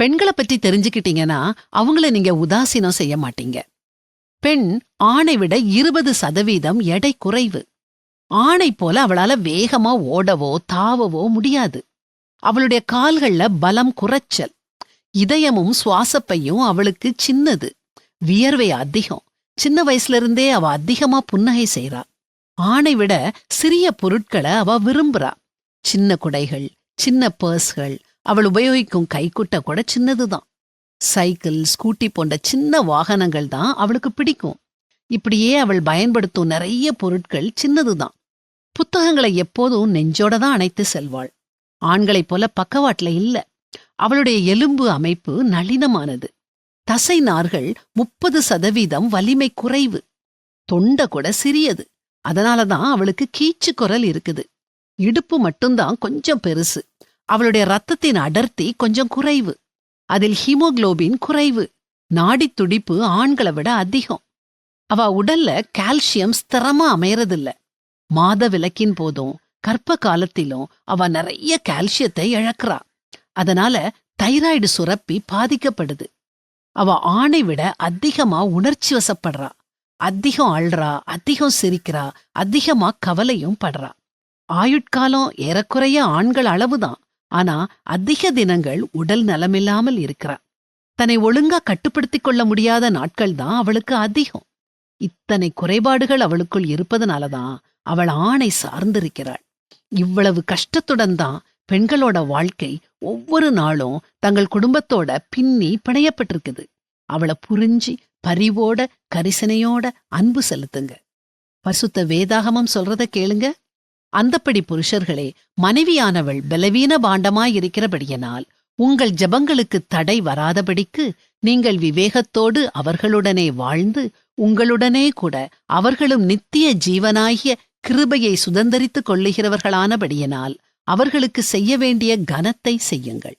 பெண்களை பற்றி தெரிஞ்சுக்கிட்டீங்கன்னா அவங்கள நீங்க உதாசீனம் செய்ய மாட்டீங்க. பெண் ஆணை விட இருபது சதவீதம் எடை குறைவு. ஆணை போல அவளால வேகமா ஓடவோ தாவவோ முடியாது. அவளுடைய கால்கள்ல பலம் குறைச்சல். இதயமும் சுவாசப்பையும் அவளுக்கு சின்னது. வியர்வை அதிகம். சின்ன வயசுல இருந்தே அவ அதிகமா புன்னகை செய்றா. ஆணை விட சிறிய பொருட்களை அவ விரும்புறா. சின்ன குடைகள் சின்ன பர்ஸ்கள் அவள் உபயோகிக்கும் கைக்குட்டை கூட சின்னதுதான். சைக்கிள் ஸ்கூட்டி போன்ற சின்ன வாகனங்கள் தான் அவளுக்கு பிடிக்கும். இப்படியே அவள் பயன்படுத்தும் நிறைய பொருட்கள் சின்னதுதான். புத்தகங்களை எப்போதும் நெஞ்சோட தான் அணைத்து செல்வாள். ஆண்களைப் போல பக்கவாட்டுல இல்ல. அவளுடைய எலும்பு அமைப்பு நளினமானது. தசை நார்கள் முப்பது சதவீதம் வலிமை குறைவு. தொண்டை கூட சிறியது. அதனாலதான் அவளுக்கு கீச்சு குரல் இருக்குது. இடுப்பு மட்டும்தான் கொஞ்சம் பெருசு. அவளுடைய ரத்தத்தின் அடர்த்தி கொஞ்சம் குறைவு. அதில் ஹீமோகுளோபின் குறைவு. நாடித் துடிப்பு ஆண்களை விட அதிகம். அவ உடல்ல கால்சியம் ஸ்திரமா அமையறதில்ல. மாத விளக்கின் போதும் கர்ப்ப காலத்திலும் அவ நிறைய கால்சியத்தை இழக்கிறா. அதனால தைராய்டு சுரப்பி பாதிக்கப்படுது. அவ ஆணை விட அதிகமா உணர்ச்சி வசப்படுறா. அதிகம் அழ்றா அதிகம் சிரிக்கிறா அதிகமா கவலையும் படுறா. ஆயுட்காலம் ஏறக்குறைய ஆண்கள் அளவுதான். ஆனா அதிக தினங்கள் உடல் நலமில்லாமல் இருக்கிறா. தன்னை ஒழுங்கா கட்டுப்படுத்திக் கொள்ள முடியாத நாட்கள் தான் அவளுக்கு அதிகம். இத்தனை குறைபாடுகள் அவளுக்குள் இருப்பதனாலதான் அவள் ஆணை சார்ந்திருக்கிறாள். இவ்வளவு கஷ்டத்துடன் தான் பெண்களோட வாழ்க்கை ஒவ்வொரு நாளும் தங்கள் குடும்பத்தோட பின்னி பிணையப்பட்டிருக்குது. அவளை புரிஞ்சு பரிவோட கரிசனையோட அன்பு செலுத்துங்க. பசுத்த வேதாகமம் சொல்றத கேளுங்க. அந்தப்படி புருஷர்களே மனைவியானவள் பலவீன பாண்டமாயிருக்கிறபடியினால் உங்கள் ஜபங்களுக்கு தடை வராதபடிக்கு நீங்கள் விவேகத்தோடு அவர்களுடனே வாழ்ந்து உங்களுடனே கூட அவர்களும் நித்திய ஜீவனாகிய கிருபையை சுதந்தரித்துக் கொள்ளுகிறவர்களானபடியினால் அவர்களுக்கு செய்ய வேண்டிய கனத்தை செய்யுங்கள்.